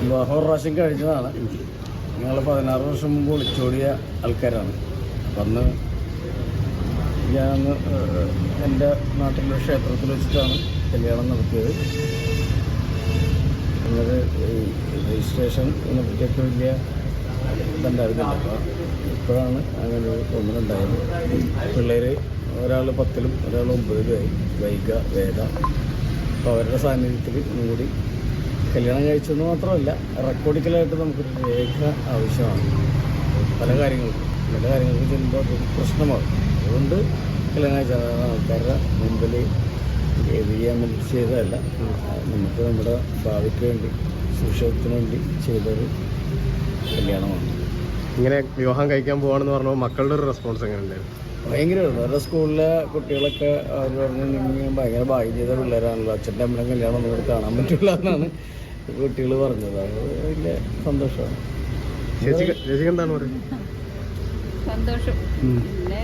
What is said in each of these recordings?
വിവാഹം പ്രാവശ്യം കഴിഞ്ഞതാണ്. ഞങ്ങൾ പതിനാറ് വർഷം മുമ്പ് ഒളിച്ചോടിയ ആൾക്കാരാണ്. അപ്പം അന്ന് ഞാനന്ന് എന്റെ നാട്ടിലെ ക്ഷേത്രത്തിൽ വെച്ചിട്ടാണ് കല്യാണം നടത്തിയത്. എന്നത് രജിസ്ട്രേഷൻ ഇതിനെപ്പറ്റിയൊക്കെ വലിയ ഇതുണ്ടായിരുന്നില്ല. അപ്പോൾ ഇപ്പോഴാണ് അങ്ങനെ ഒരു തോന്നലുണ്ടായത്. പിള്ളേർ ഒരാൾ പത്തിലും ഒരാൾ ഒമ്പതിലുമായി വൈക വേദ. അപ്പോൾ അവരുടെ സാന്നിധ്യത്തിൽ കൂടി കല്യാണം കഴിച്ചെന്ന് മാത്രമല്ല റെക്കോർഡിക്കലായിട്ട് നമുക്കൊരു രേഖ ആവശ്യമാണ്. പല കാര്യങ്ങൾക്കും. പല കാര്യങ്ങൾക്ക് ചെല്ലുമ്പോൾ അതൊരു പ്രശ്നമാണ്. അതുകൊണ്ട് കല്യാണം കഴിച്ച ആൾക്കാരുടെ മുമ്പിൽ ഏത് ചെയ്യാൻ ചെയ്തതല്ല. നമുക്ക് നമ്മുടെ ഭാവിക്ക് വേണ്ടി സുരക്ഷിതത്തിന് വേണ്ടി ചെയ്തൊരു കല്യാണമാണ് ഇങ്ങനെ വിവാഹം കഴിക്കാൻ പോവാണെന്ന് പറഞ്ഞപ്പോൾ മക്കളുടെ ഒരു റെസ്പോൺസ് എങ്ങനെ ഉണ്ടായിരുന്നു വേറെ സ്കൂളിലെ കുട്ടികളൊക്കെ അവർ പറഞ്ഞു നിങ്ങൾ ഭയങ്കര ഭാഗ്യം ചെയ്ത പിള്ളേരാണല്ലോ. അച്ഛന്റെ അമ്മയുടെ കല്യാണം ഒന്നും കാണാൻ പറ്റില്ല എന്നാണ് കുട്ടികൾ പറഞ്ഞത്. അത് വലിയ സന്തോഷമാണ്. എന്താണ് പറയുന്നത് സന്തോഷം. പിന്നെ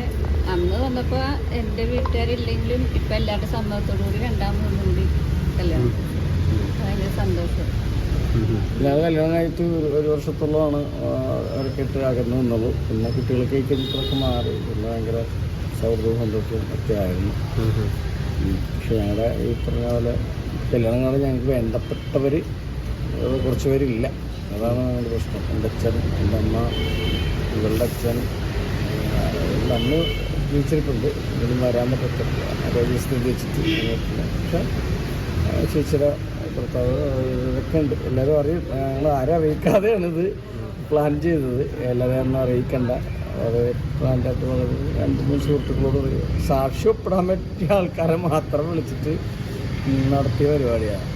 അന്ന് വന്നപ്പോ എന്റെ വീട്ടുകാരില്ലെങ്കിലും ഇപ്പൊ എല്ലാവരുടെ സമ്മതത്തോടു കൂടി രണ്ടാമതൊന്നും കൂടി കല്യാണം. ഭയങ്കര സന്തോഷം. ഞാൻ കല്യാണം കഴിച്ച് ഒരു വർഷത്തോളമാണ് അവർക്കിട്ട് അകന്നു നിന്നുള്ളൂ പിന്നെ കുട്ടികളൊക്കെ കഴിഞ്ഞിട്ടൊക്കെ മാറി. പിന്നെ ഭയങ്കര സൗഹൃദവും സന്തോഷവും ഒക്കെ ആയിരുന്നു. പക്ഷെ ഞങ്ങളുടെ ഈ പറഞ്ഞ പോലെ കല്യാണം കാണാൻ ഞങ്ങൾക്ക് വേണ്ടപ്പെട്ടവർ കുറച്ച് പേരില്ല. അതാണ് ഞങ്ങളുടെ പ്രശ്നം. എന്റെ അച്ഛൻ എന്റെ അമ്മ ഇവളുടെ അച്ഛൻ ഇവളുടെ അമ്മ ജീവിച്ചിട്ടുണ്ട് ഇവരും വരാൻ പറ്റത്തില്ല. ആരോഗ്യ സ്ഥിതി വെച്ചിട്ട് പക്ഷേ പക്ഷെ ചേച്ചിയുടെ ഭർത്താവ് ഇതൊക്കെ ഉണ്ട് എല്ലാവരും അറിയും ഞങ്ങൾ ആരും അറിയിക്കാതെയാണ് ഇത് പ്ലാൻ ചെയ്തത്. എല്ലാവരും ഒന്നും അറിയിക്കണ്ട. അത് പ്ലാൻഡായിട്ട് വളരെ രണ്ട് മൂന്ന് സുഹൃത്തുക്കളോട് സാക്ഷി ഒപ്പിടാൻ പറ്റിയ ആൾക്കാരെ മാത്രം വിളിച്ചിട്ട് നടത്തിയ പരിപാടിയാണ്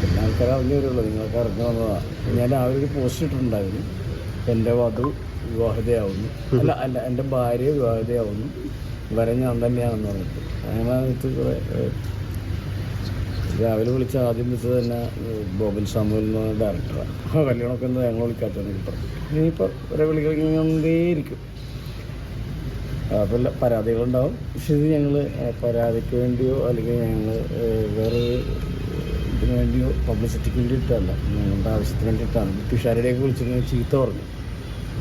പിന്നെ ആൾക്കാർ അറിഞ്ഞു വരുള്ളൂ. നിങ്ങൾക്ക് അറിഞ്ഞു വന്നതാണ് ഞാൻ ആ ഒരു പോസ്റ്റ് ഇട്ടിട്ടുണ്ടായിരുന്നു. എന്റെ വധു വിവാഹിതയാവുന്നു. അല്ല അല്ല എന്റെ ഭാര്യ വിവാഹിതയാവുന്നു. വരെ ഞാൻ തന്നെയാണെന്ന് പറഞ്ഞിട്ട്. അങ്ങനെ രാവിലെ വിളിച്ച ആദ്യം വിളിച്ചത് തന്നെ ബോബിൻ സാമുവൽ എന്ന് പറഞ്ഞ ഡയറക്ടറാണ് ആ കല്യാണമൊക്കെ എന്താ ഞങ്ങൾ വിളിക്കാത്തതെന്ന് കിട്ടും ഇനിയിപ്പോൾ ഒരേ വിളിക്കേയിരിക്കും അപ്പോൾ പരാതികളുണ്ടാവും. പക്ഷെ ഇത് ഞങ്ങൾ പരാതിക്ക് വേണ്ടിയോ അല്ലെങ്കിൽ ഞങ്ങൾ വേറെ ഇതിന് വേണ്ടിയോ പബ്ലിസിറ്റിക്ക് വേണ്ടിയിട്ടല്ല ഞങ്ങളുടെ ആവശ്യത്തിന് വേണ്ടിയിട്ടാണ്. ബ്രിട്ടീഷുകാരുടെയൊക്കെ വിളിച്ചിരുന്ന ചീത്ത പറഞ്ഞു.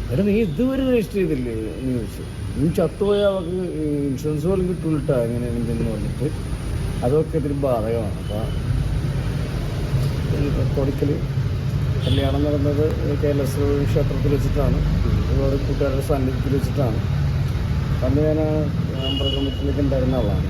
അല്ല നീ ഇതുവരെ രജിസ്റ്റർ ചെയ്തില്ലേ എന്ന് ചോദിച്ചു നീ ചത്തുപോയാൽ അവർക്ക് ഇൻഷുറൻസ് പോലും കിട്ടൂലിട്ടാ എങ്ങനെ എന്തെന്ന് പറഞ്ഞിട്ട്. അതൊക്കെ ഇതിന് ബാധകമാണ്. അപ്പോൾ കൊടിക്കൽ കല്യാണം നടന്നത്. കേരളശ്രീ ക്ഷേത്രത്തിൽ വെച്ചിട്ടാണ്. ഒരുപാട് കൂട്ടുകാരുടെ സാന്നിധ്യത്തിൽ വെച്ചിട്ടാണ്. അന്ന് ഞാൻ മെമ്പർ ഉണ്ടായിരുന്ന ആളാണ്.